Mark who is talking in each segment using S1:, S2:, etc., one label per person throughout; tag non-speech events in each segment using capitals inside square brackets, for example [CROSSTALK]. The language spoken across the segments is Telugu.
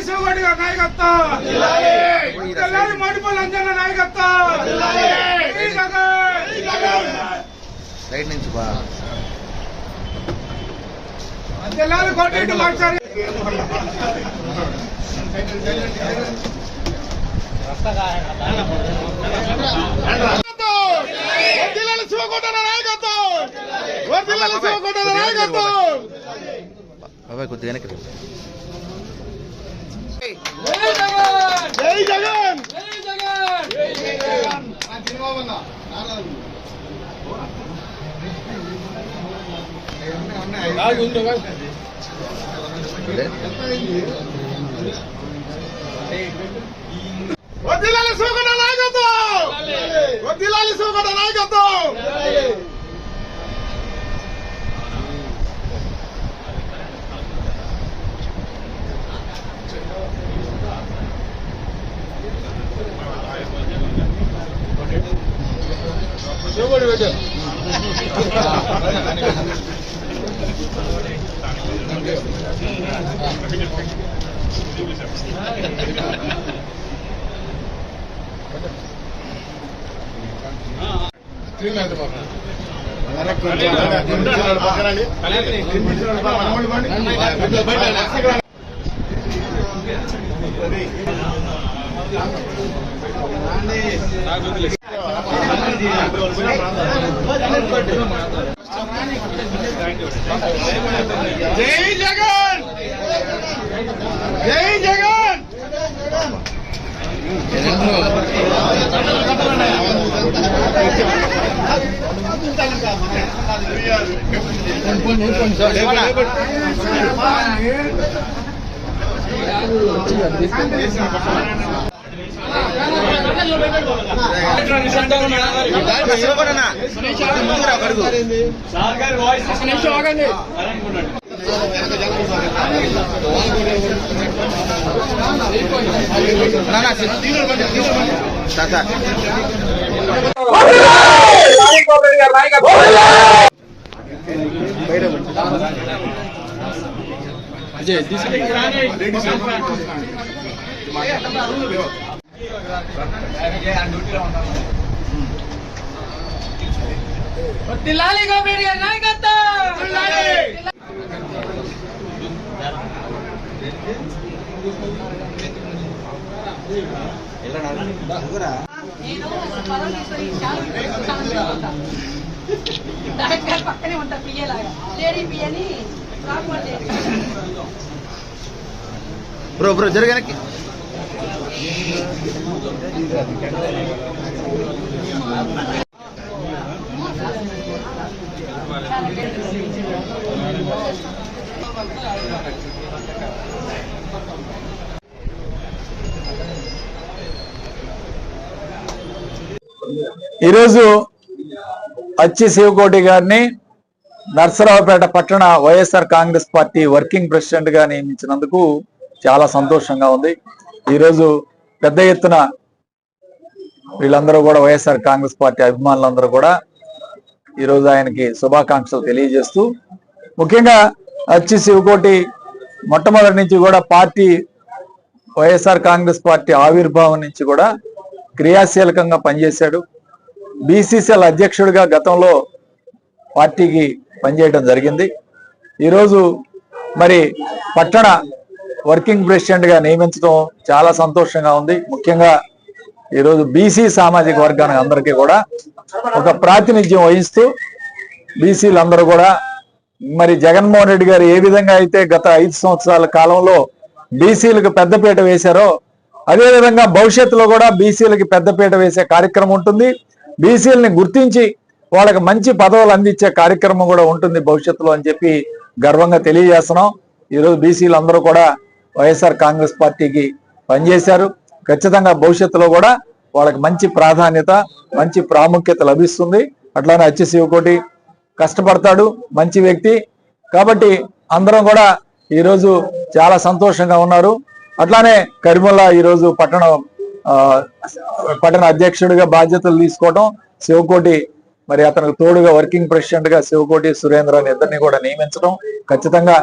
S1: శివగొడ్డి గారి నాయకత్వం మత్తలాలి మడిపల్లి అంజన్న నాయకత్వం
S2: నుంచి బా.
S1: కోటి మార్చారు
S3: వర్ధిల్లాలి నాయకత్వం నాయకత్వం
S2: బాబాయ్ కొద్దిగా వెనక్కి
S3: జై జగన్. వర్ధిల్లాలి శివకొండ నాయకత్వం! వర్ధిల్లాలి శివకొండ నాయకత్వం! [LAUGHS] [LAUGHS] జై జగన్! జై జగన్!
S2: నా, నా, సార్, సార్.
S4: వర్ధిల్లాలి గోపిరెడ్డి గారి నాయకత్వం నేను పరమేశ్వరి చాలా డైరెక్ట్ గారి పక్కనే ఉంటా పిఏ లాగా లేడీ పిఏని రాకపోతే
S2: బ్రో జరగనకి Thank you.
S5: ఈరోజు అచ్చి శివకోటి గారిని నర్సరావుపేట పట్టణ వైఎస్ఆర్ కాంగ్రెస్ పార్టీ వర్కింగ్ ప్రెసిడెంట్గా నియమించినందుకు చాలా సంతోషంగా ఉంది. ఈరోజు పెద్ద ఎత్తున వీళ్ళందరూ కూడా వైఎస్ఆర్ కాంగ్రెస్ పార్టీ అభిమానులందరూ కూడా ఈరోజు ఆయనకి శుభాకాంక్షలు తెలియజేస్తూ ముఖ్యంగా అచ్చి శివకోటి మొట్టమొదటి నుంచి కూడా పార్టీ వైఎస్ఆర్ కాంగ్రెస్ పార్టీ ఆవిర్భావం నుంచి కూడా క్రియాశీలకంగా పనిచేశాడు. బీసీసీఎల్ అధ్యక్షుడిగా గతంలో పార్టీకి పనిచేయడం జరిగింది. ఈరోజు మరి పట్టణ వర్కింగ్ ప్రెసిడెంట్గా నియమించడం చాలా సంతోషంగా ఉంది. ముఖ్యంగా ఈరోజు బీసీ సామాజిక వర్గానికి అందరికీ కూడా ఒక ప్రాతినిధ్యం వహిస్తూ బీసీలు అందరూ కూడా మరి జగన్మోహన్ రెడ్డి గారు ఏ విధంగా అయితే గత ఐదు సంవత్సరాల కాలంలో బీసీలకు పెద్దపీట వేశారో అదేవిధంగా భవిష్యత్తులో కూడా బీసీలకి పెద్దపీట వేసే కార్యక్రమం ఉంటుంది. బీసీలని గుర్తించి వాళ్ళకి మంచి పదవులు అందించే కార్యక్రమం కూడా ఉంటుంది భవిష్యత్తులో అని చెప్పి గర్వంగా తెలియజేస్తున్నాం. ఈరోజు బీసీలు అందరూ కూడా వైఎస్ఆర్ కాంగ్రెస్ పార్టీకి పనిచేశారు. ఖచ్చితంగా భవిష్యత్తులో కూడా వాళ్ళకి మంచి ప్రాధాన్యత మంచి ప్రాముఖ్యత లభిస్తుంది. అట్లానే అచ్చి శివకోటి కష్టపడతాడు మంచి వ్యక్తి. కాబట్టి అందరం కూడా ఈరోజు చాలా సంతోషంగా ఉన్నారు. అట్లానే కరిమల్లా ఈరోజు పట్టణం పట్టణ అధ్యక్షుడిగా బాధ్యతలు తీసుకోవడం శివకోటి మరి అతనికి తోడుగా వర్కింగ్ ప్రెసిడెంట్గా శివకోటి సురేంద్ర అని ఇద్దరిని కూడా నియమించడం ఖచ్చితంగా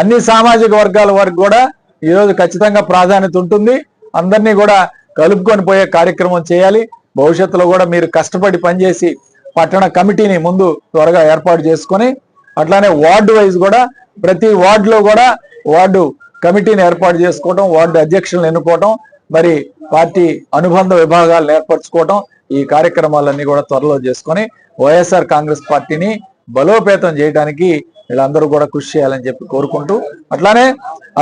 S5: అన్ని సామాజిక వర్గాల వరకు కూడా ఈ రోజు ఖచ్చితంగా ప్రాధాన్యత ఉంటుంది. అందరినీ కూడా కలుపుకొని పోయే కార్యక్రమం చేయాలి. భవిష్యత్తులో కూడా మీరు కష్టపడి పనిచేసి పట్టణ కమిటీని ముందు త్వరగా ఏర్పాటు చేసుకొని అట్లానే వార్డు వైజ్ కూడా ప్రతి వార్డులో కూడా వార్డు కమిటీని ఏర్పాటు చేసుకోవడం వార్డు అధ్యక్షులను ఎన్నుకోవడం మరి పార్టీ అనుబంధ విభాగాలను ఏర్పరచుకోవడం ఈ కార్యక్రమాలన్నీ కూడా త్వరలో చేసుకొని వైఎస్ఆర్ కాంగ్రెస్ పార్టీని బలోపేతం చేయడానికి వీళ్ళందరూ కూడా కృషి చేయాలని చెప్పి కోరుకుంటూ అట్లానే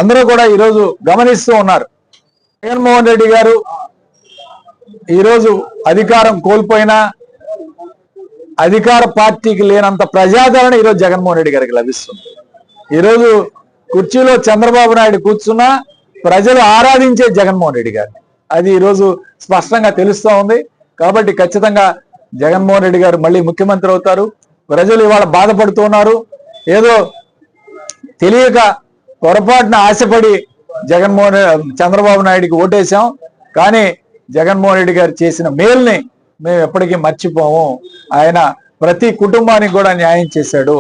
S5: అందరూ కూడా ఈరోజు గమనిస్తూ ఉన్నారు. జగన్మోహన్ రెడ్డి గారు ఈరోజు అధికారం కోల్పోయినా అధికార పార్టీకి లేనంత ప్రజాదరణ ఈరోజు జగన్మోహన్ రెడ్డి గారికి లభిస్తుంది. ఈరోజు కుర్చీలో చంద్రబాబు నాయుడు కూర్చున్నా ప్రజలు ఆరాధించే జగన్మోహన్ రెడ్డి గారిని. అది ఈరోజు స్పష్టంగా తెలుస్తూ ఉంది. కాబట్టి ఖచ్చితంగా జగన్మోహన్ రెడ్డి గారు మళ్ళీ ముఖ్యమంత్రి అవుతారు. ప్రజలు ఇవాళ బాధపడుతున్నారు ఏదో తెలియక పొరపాటున ఆశపడి జగన్మోహన్ చంద్రబాబు నాయుడికి ఓటేశాం. కానీ జగన్మోహన్ రెడ్డి గారు చేసిన మేల్ని మేము ఎప్పటికీ మర్చిపోము. ఆయన ప్రతి కుటుంబానికి కూడా న్యాయం చేశాడు.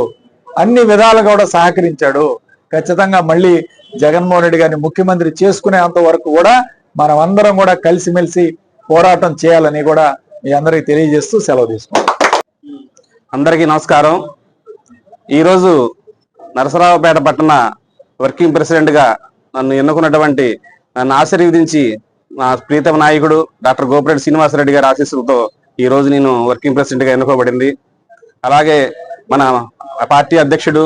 S5: అన్ని విధాలుగా కూడా సహకరించాడు. ఖచ్చితంగా మళ్ళీ జగన్మోహన్ రెడ్డి గారిని ముఖ్యమంత్రి చేసుకునేంత వరకు కూడా మనం అందరం కూడా కలిసిమెలిసి పోరాటం చేయాలని కూడా మీ అందరికీ తెలియజేస్తూ సెలవు తీసుకుంటాం
S6: అందరికీ నమస్కారం. ఈరోజు నరసరావుపేట పట్టణ వర్కింగ్ ప్రెసిడెంట్గా నన్ను ఎన్నుకున్నటువంటి నన్ను ఆశీర్వదించి నా ప్రీతమ నాయకుడు డాక్టర్ గోపిరెడ్డి శ్రీనివాసరెడ్డి గారి ఆశీస్సులతో ఈ రోజు నేను వర్కింగ్ ప్రెసిడెంట్గా ఎన్నుకోబడింది. అలాగే మన పార్టీ అధ్యక్షుడు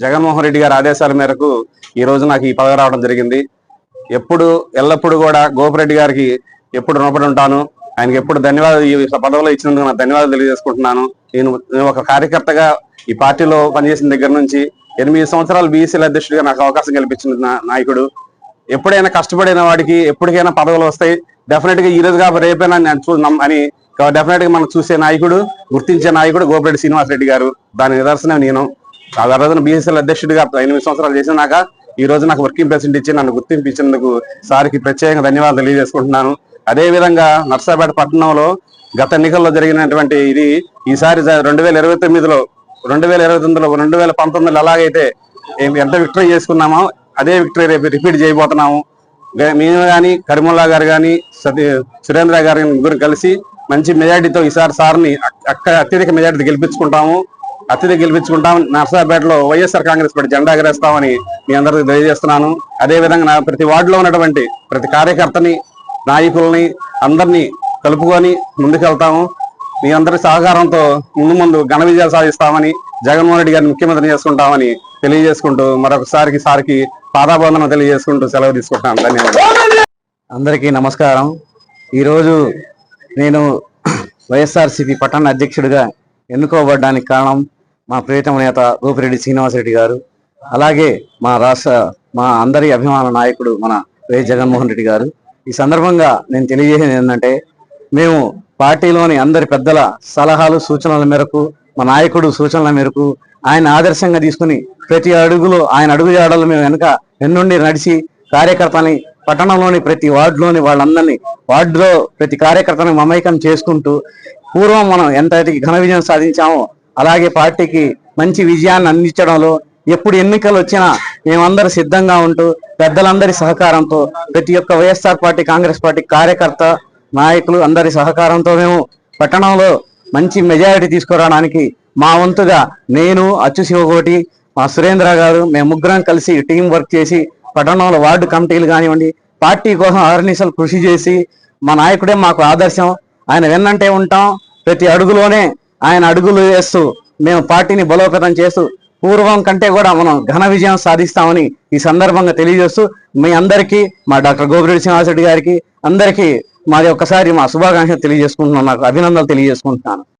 S6: జగన్మోహన్ రెడ్డి గారి ఆదేశాల మేరకు ఈ రోజు నాకు ఈ పదవి రావడం జరిగింది. ఎప్పుడు ఎల్లప్పుడూ కూడా గోపిరెడ్డి గారికి ఎప్పుడు రుణపడి ఉంటాను. ఆయనకి ఎప్పుడు ధన్యవాదాలు ఈ పదవిలో ఇచ్చినందుకు నా ధన్యవాదాలు తెలియజేసుకుంటున్నాను. నేను ఒక కార్యకర్తగా ఈ పార్టీలో పనిచేసిన దగ్గర నుంచి ఎనిమిది సంవత్సరాలు బీసీల అధ్యక్షుడిగా నాకు అవకాశం కల్పించిన నా- నాయకుడు. ఎప్పుడైనా కష్టపడిన వాడికి ఎప్పటికైనా పదవులు వస్తాయి. డెఫినెట్గా ఈ రోజు కాబట్టి రేపైనా నేను అని డెఫినెట్గా మనం చూసే నాయకుడు గుర్తించే నాయకుడు గోపిరెడ్డి శ్రీనివాసరెడ్డి గారు. దాని నిదర్శనం నేను. ఆ రోజున బీఎస్ఎల్ అధ్యక్షుడిగా ఎనిమిది సంవత్సరాలు చేసినాక ఈ రోజు నాకు వర్కింగ్ ప్రెసిడెంట్ ఇచ్చి నన్ను గుర్తింపు ఇచ్చినందుకు సార్కి ప్రత్యేకంగా ధన్యవాదాలు తెలియజేసుకుంటున్నాను. అదే విధంగా నర్సాపేట పట్టణంలో గత ఎన్నికల్లో జరిగినటువంటి ఇది ఈసారి రెండు వేల ఇరవై తొమ్మిదిలో రెండు వేల ఇరవై తొమ్మిదిలో రెండు వేల పంతొమ్మిదిలో ఎలాగైతే ఎంత విక్టరీ చేసుకున్నామో అదే విక్టరీ రేపు రిపీట్ చేయబోతున్నాము. మేము కానీ కరిముల్లా గారు కానీ సతీ సురేంద్ర గారు ముగ్గురు కలిసి మంచి మెజార్టీతో ఈసారి సార్ని అక్కడ అత్యధిక మెజార్టీ గెలిపించుకుంటాము. అత్యధిక గెలిపించుకుంటాం. నర్సాపేటలో వైఎస్ఆర్ కాంగ్రెస్ పార్టీ జెండా ఎగరేస్తామని మీ అందరికీ తెలియజేస్తున్నాను. అదే విధంగా నా ప్రతి వార్డులో ఉన్నటువంటి ప్రతి కార్యకర్తని నాయకుల్ని అందరినీ కలుపుకొని ముందుకెళ్తాము. మీ అందరి సహకారంతో ముందు ముందు ఘన విజయాలు సాధిస్తామని జగన్మోహన్ రెడ్డి గారిని ముఖ్యమంత్రి చేసుకుంటామని తెలియజేసుకుంటూ మరొకసారికి సారికి పాదాబంధనం తెలియజేసుకుంటూ సెలవు తీసుకుంటాను ధన్యవాదాలు.
S7: అందరికీ నమస్కారం. ఈరోజు నేను వైఎస్ఆర్సిపి పట్టణ అధ్యక్షుడిగా ఎన్నుకోబడ్డానికి కారణం మా ప్రియతమ నేత రూపిరెడ్డి శ్రీనివాసరెడ్డి గారు అలాగే మా రాష్ట్ర మా అందరి అభిమాన నాయకుడు మన వైఎస్ జగన్మోహన్ రెడ్డి గారు. ఈ సందర్భంగా నేను తెలియజేసేది ఏంటంటే మేము పార్టీలోని అందరి పెద్దల సలహాలు సూచనల మేరకు మా నాయకుడు సూచనల మేరకు ఆయన ఆదర్శంగా తీసుకుని ప్రతి అడుగులో ఆయన అడుగు జాడలు మేము వెనుక ఎన్నుండి నడిచి కార్యకర్తని పట్టణంలోని ప్రతి వార్డులోని వాళ్ళందరినీ వార్డులో ప్రతి కార్యకర్తని మమైకం చేసుకుంటూ పూర్వం మనం ఎంత ఘన విజయం సాధించామో అలాగే పార్టీకి మంచి విజయాన్ని అందించడంలో ఎప్పుడు ఎన్నికలు వచ్చినా మేమందరూ సిద్ధంగా ఉంటూ పెద్దలందరి సహకారంతో ప్రతి ఒక్క వైఎస్ఆర్ పార్టీ కాంగ్రెస్ పార్టీ కార్యకర్త నాయకులు అందరి సహకారంతో మేము పట్టణంలో మంచి మెజారిటీ తీసుకురావడానికి మా వంతుగా నేను అచ్చు శివకోటి మా సురేంద్ర గారు మేము ముగ్గురం కలిసి టీం వర్క్ చేసి పట్టణంలో వార్డు కమిటీలు కానివ్వండి పార్టీ కోసం అహర్నిశలు కృషి చేసి మా నాయకుడే మాకు ఆదర్శం. ఆయన వెన్నంటే ఉంటాం. ప్రతి అడుగులోనే ఆయన అడుగులు వేస్తూ మేము పార్టీని బలోపేతం చేస్తూ పూర్వం కంటే కూడా మనం ఘన విజయం సాధిస్తామని ఈ సందర్భంగా తెలియజేస్తూ మీ అందరికీ మా డాక్టర్ గోపిరెడ్డి శ్రీనివాసరెడ్డి గారికి అందరికీ మాది ఒక్కసారి మా శుభాకాంక్షలు తెలియజేసుకుంటున్నాను నాకు అభినందనలు తెలియజేసుకుంటున్నాను.